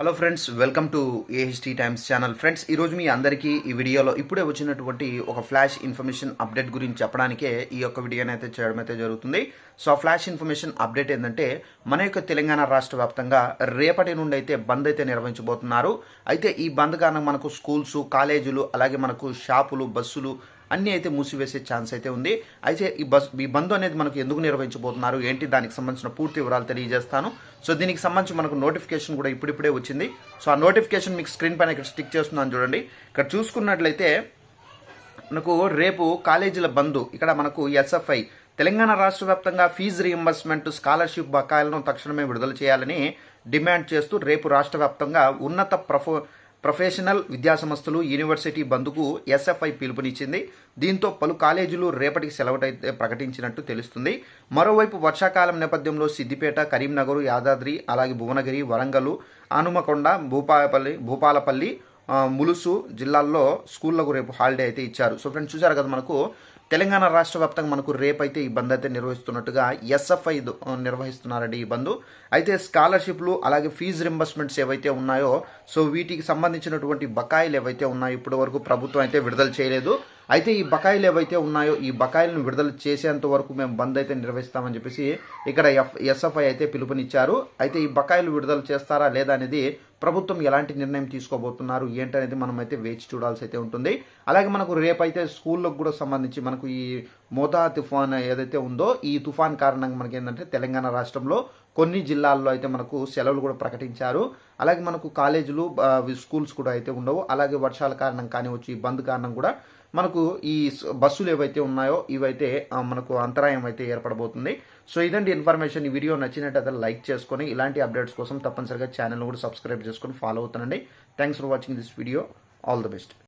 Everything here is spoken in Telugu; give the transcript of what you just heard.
Hello friends welcome to AHT times channel friends ఈరోజు మీ అందరికీ ఈ వీడియోలో ఇప్పుడే వచ్చినటువంటి ఒక ఫ్లాష్ ఇన్ఫర్మేషన్ అప్డేట్ గురించి చెప్పడానికే ఈ యొక్క వీడియోని అయితే చేయడం అయితే జరుగుతుంది. సో ఆ ఫ్లాష్ ఇన్ఫర్మేషన్ అప్డేట్ ఏంటంటే మన యొక్క తెలంగాణ రాష్ట్ర వ్యాప్తంగా రేపటి నుండి అయితే బంద్ అయితే నిర్వహించబోతున్నారు. అయితే ఈ బంద్ కారణంగా మనకు స్కూల్స్ కాలేజీలు అలాగే మనకు షాపులు బస్సులు అన్నీ అయితే మూసివేసే ఛాన్స్ అయితే ఉంది. అయితే ఈ బస్ ఈ బంద్ అనేది మనకు ఎందుకు నిర్వహించబోతున్నారు? ఏంటి? దానికి సంబంధించిన పూర్తి వివరాలు తెలియజేస్తాను. సో దీనికి సంబంధించి మనకు నోటిఫికేషన్ కూడా ఇప్పుడిప్పుడే వచ్చింది. సో ఆ నోటిఫికేషన్ మీకు స్క్రీన్ పైన ఇక్కడ స్టిక్ చేస్తున్నాను చూడండి. ఇక్కడ చూసుకున్నట్లయితే మనకు రేపు కాలేజీల బంద్. ఇక్కడ మనకు ఎస్ఎఫ్ఐ తెలంగాణ రాష్ట్ర వ్యాప్తంగా ఫీజు రీఎంబర్స్మెంట్ స్కాలర్షిప్ బకాయిలను తక్షణమే విడుదల చేయాలని డిమాండ్ చేస్తూ రేపు రాష్ట్ర వ్యాప్తంగా ఉన్నత ప్రఫో ప్రొఫెషనల్ విద్యాసంస్థలు యూనివర్సిటీ బంద్కు ఎస్ఎఫ్ఐ పిలుపునిచ్చింది. దీంతో పలు కాలేజీలు రేపటికి సెలవుటైతే ప్రకటించినట్టు తెలుస్తుంది. మరోవైపు వర్షాకాలం నేపథ్యంలో సిద్దిపేట కరీంనగర్ యాదాద్రి అలాగే భువనగిరి వరంగల్ హనుమకొండ భూపాలపల్లి భూపాలపల్లి ములుసు జిల్లాల్లో స్కూళ్ళకు రేపు హాలిడే అయితే ఇచ్చారు. సో ఫ్రెండ్స్ చూసారు కదా మనకు తెలంగాణ రాష్ట్ర వ్యాప్తంగా మనకు రేపైతే అయితే ఈ బంద్ అయితే నిర్వహిస్తున్నట్టుగా ఎస్ఎఫ్ఐ నిర్వహిస్తున్నారండి ఈ బంద్. అయితే స్కాలర్షిప్లు అలాగే ఫీజు రింబర్స్మెంట్స్ ఏవైతే ఉన్నాయో సో వీటికి సంబంధించినటువంటి బకాయిలు ఏవైతే ఉన్నాయో ఇప్పటి వరకు ప్రభుత్వం అయితే విడుదల చేయలేదు. అయితే ఈ బకాయిలు ఏవైతే ఉన్నాయో ఈ బకాయిలను విడుదల చేసేంత వరకు మేము బంద్ అయితే నిర్వహిస్తామని చెప్పేసి ఇక్కడ ఎఫ్ ఎస్ఎఫ్ఐ అయితే పిలుపునిచ్చారు. అయితే ఈ బకాయిలు విడుదల చేస్తారా లేదా అనేది ప్రభుత్వం ఎలాంటి నిర్ణయం తీసుకోబోతున్నారు ఏంటనేది మనం అయితే వేచి చూడాల్సి అయితే ఉంటుంది. అలాగే మనకు రేపైతే స్కూళ్ళకు కూడా సంబంధించి మనకు ఈ మోతా తుఫాన్ ఏదైతే ఉందో ఈ తుఫాన్ కారణంగా మనకి ఏంటంటే తెలంగాణ రాష్ట్రంలో కొన్ని జిల్లాల్లో అయితే మనకు సెలవులు కూడా ప్రకటించారు. అలాగే మనకు కాలేజీలు స్కూల్స్ కూడా అయితే ఉండవు. అలాగే వర్షాల కారణం కానివచ్చు ఈ బంద్ కారణం కూడా మనకు ఈ బస్సులు ఏవైతే ఉన్నాయో ఇవైతే మనకు అంతరాయం అయితే ఏర్పడబోతుంది. సో ఇదండి ఇన్ఫర్మేషన్. ఈ వీడియో నచ్చినట్టయితే లైక్ చేసుకొని ఇలాంటి అప్డేట్స్ కోసం తప్పనిసరిగా ఛానల్ కూడా సబ్స్క్రైబ్ చేసుకొని ఫాలో అవుతానండి thanks for watching this video all the best